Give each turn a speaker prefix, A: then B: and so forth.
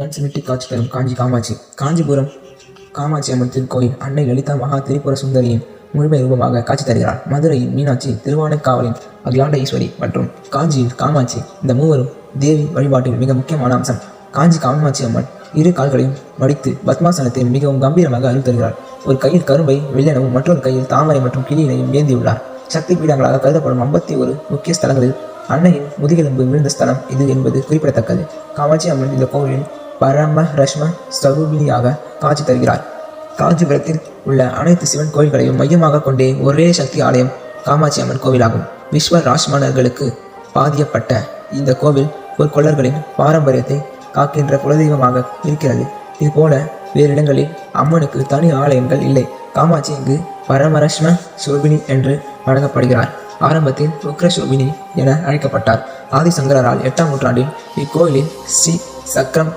A: கண் சிமிட்டி காட்சி தரும் காஞ்சி காமாட்சி. காஞ்சிபுரம் காமாட்சி அம்மன் திருக்கோயில் அன்னை லலிதா மகா திரிபுர சுந்தரியின் முழுமை ரூபமாக காட்சி தருகிறார். மதுரையின் மீனாட்சி திருவானைக்காவலின் அகிலாண்ட ஈஸ்வரி மற்றும் காஞ்சியில் காமாட்சி இந்த மூவரும் தேவி வழிபாட்டில் மிக முக்கியமான அம்சம். காஞ்சி காமாட்சி அம்மன் இரு கால்களையும் மடித்து பத்மாசனத்தை மிகவும் கம்பீரமாக அருள் தருகிறார். ஒரு கையில் கரும்பை வெள்ளனவும் மற்றொரு கையில் தாமரை மற்றும் கிளியினையும் ஏந்தியுள்ளார் சக்தி பீடங்களாக கருதப்படும் ஐம்பத்தி ஒரு முக்கிய ஸ்தலங்களில் அன்னையின் முதுகெலும்பு விழுந்த ஸ்தலம் இது என்பது குறிப்பிடத்தக்கது. காமாட்சி அம்மன் இந்த கோவிலின் பரம ரஷ்ம ஸ்வரூபிணியாக காட்சி தருகிறார். காஞ்சிபுரத்தில் உள்ள அனைத்து சிவன் கோயில்களையும் மையமாக கொண்டே ஒரே சக்தி ஆலயம் காமாட்சி அம்மன் கோவிலாகும். விஸ்வ ராஷ்மணர்களுக்கு பாதியப்பட்ட இந்த கோவில் ஒரு கொள்ளர்களின் பாரம்பரியத்தை காக்கின்ற குலதெய்வமாக இருக்கிறது. இதுபோல வேறு இடங்களில் அம்மனுக்கு தனி ஆலயங்கள் இல்லை. காமாட்சி இங்கு பரமரஷ்ம சோபினி என்று வழங்கப்படுகிறார் ஆரம்பத்தில் உக்ரசோபினி என அழைக்கப்பட்டார். ஆதிசங்கரால் எட்டாம் நூற்றாண்டில் இக்கோயிலில் ஸ்ரீ சக்கரம்